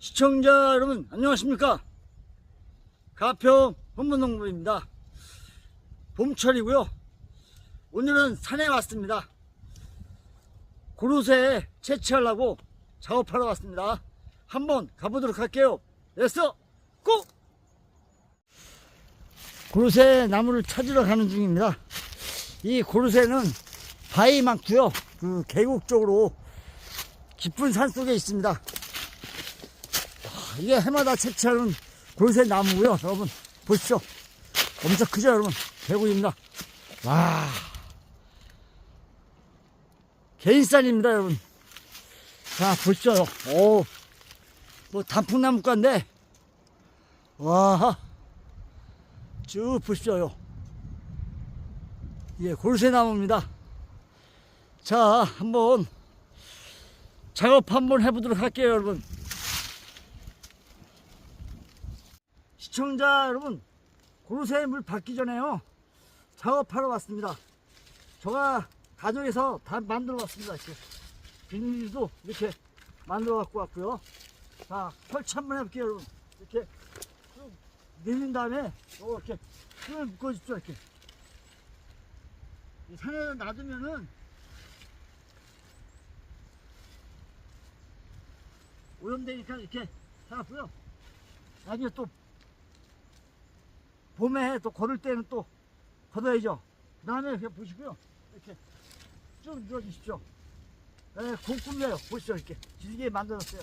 시청자 여러분 안녕하십니까? 가평 헌문농부입니다. 봄철이고요. 오늘은 산에 왔습니다. 고루쇠 채취하려고 작업하러 왔습니다. 한번 가보도록 할게요. 됐어? 고! 고루쇠 나무를 찾으러 가는 중입니다. 이 고루쇠는 바위 많고요. 그 계곡 쪽으로 깊은 산 속에 있습니다 이게 해마다 채취하는 골새 나무고요. 여러분 보십시오. 엄청 크죠 여러분? 대구입니다 와. 개인산입니다 여러분. 자 보십시오. 오 뭐 단풍나무 관데. 와쭉 보십시오 예 골새 나무입니다. 자 한번 작업 한번 해보도록 할게요 여러분 시청자 여러분 고루쇠 물 받기 전에요. 작업하러 왔습니다. 제가 가정에서 다 만들어 왔습니다 이렇게. 비닐도 이렇게 만들어 갖고 왔고요. 자 설치 한번 해볼게요 여러분. 이렇게 쭉 내린 다음에 이렇게 끈을 묶어 주십시오 이렇게. 이 산에 놔두면은 오염되니까 이렇게 해놨고요. 나중에 또 봄에 또 걸을 때는 또 걷어야죠. 그 다음에 이렇게 보시고요. 이렇게 쭉 눌러주십시오. 네, 곰꿈이에요. 보시죠. 이렇게 길게 만들었어요.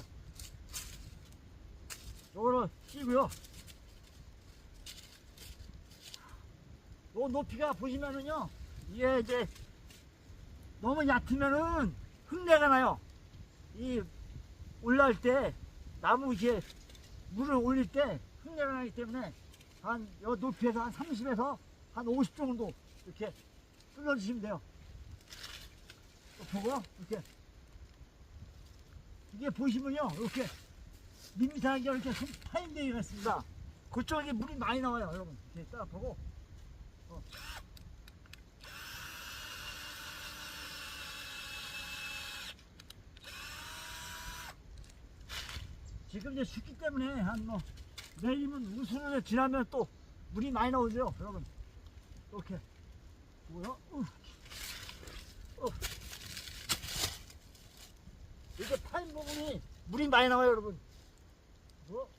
요거를 끼고요. 요 높이가 보시면은요. 이게 이제 너무 얕으면은 흙내가 나요. 이 올라올 때 나무 이렇게 물을 올릴 때 흙내가 나기 때문에 한, 요 높이에서 한 30에서 한 50 정도 이렇게 뚫어주시면 돼요. 또 보고요, 이렇게. 이게 보시면요, 이렇게 밋밋하게 이렇게 파인데이가 있습니다. 그쪽에 물이 많이 나와요, 여러분. 이렇게 따라 보고. 어. 지금 이제 춥기 때문에 한뭐 내일이면 우수를 지나면 또 물이 많이 나오죠, 여러분. 이렇게. 뭐야? 우. 어. 이게 파인 부분이 물이 많이 나와요, 여러분. 뭐?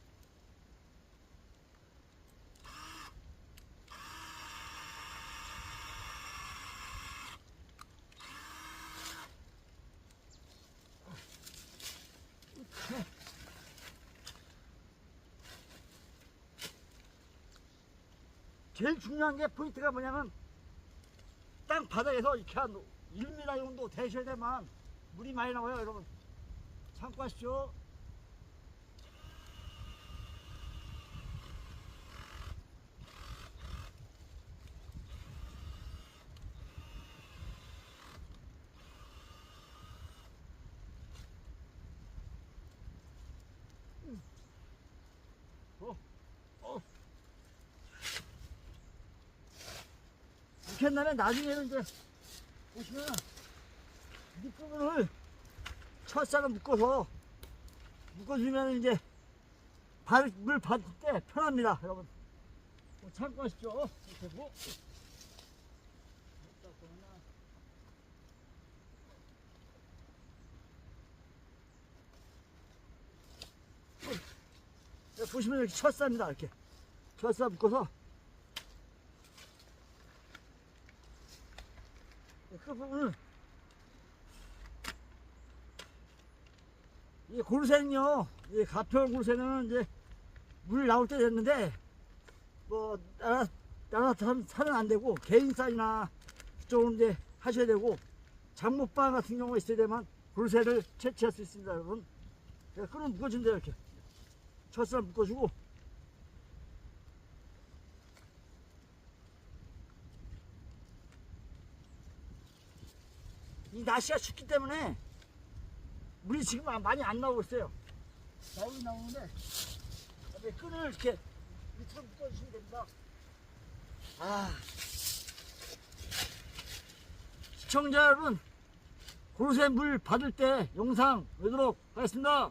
이렇게. 제일 중요한 게 포인트가 뭐냐면 땅 바닥에서 이렇게 한 1m 정도 되셔야 되만 물이 많이 나와요 여러분. 참고하십시오 어, 어. 한다면 나중에는 이제 보시면 밑부분을 철사로 묶어서 묶어주면 이제 발, 물 받을 때 편합니다 여러분. 뭐 참고하십시오. 이렇게 뭐. 보시면 이렇게 철사입니다 이렇게. 철사 묶어서 그 부분을 이 고르쇠는요, 이 가평 고르쇠는 이제 물 나올 때 됐는데 뭐 나라 나라 사는 안 되고 개인산이나 좀 이제 하셔야 되고 장목방 같은 경우가 있어야 되면 고르쇠를 채취할 수 있습니다, 여러분. 끈을 묶어준대요 이렇게. 첫살 묶어주고 날씨가 춥기 때문에 물이 지금 많이 안 나오고 있어요. 나오긴 나오는데 끈을 이렇게 밑으로 묶어주시면 됩니다. 아 시청자 여러분 고르쇠 물 받을 때 영상 보도록 하겠습니다.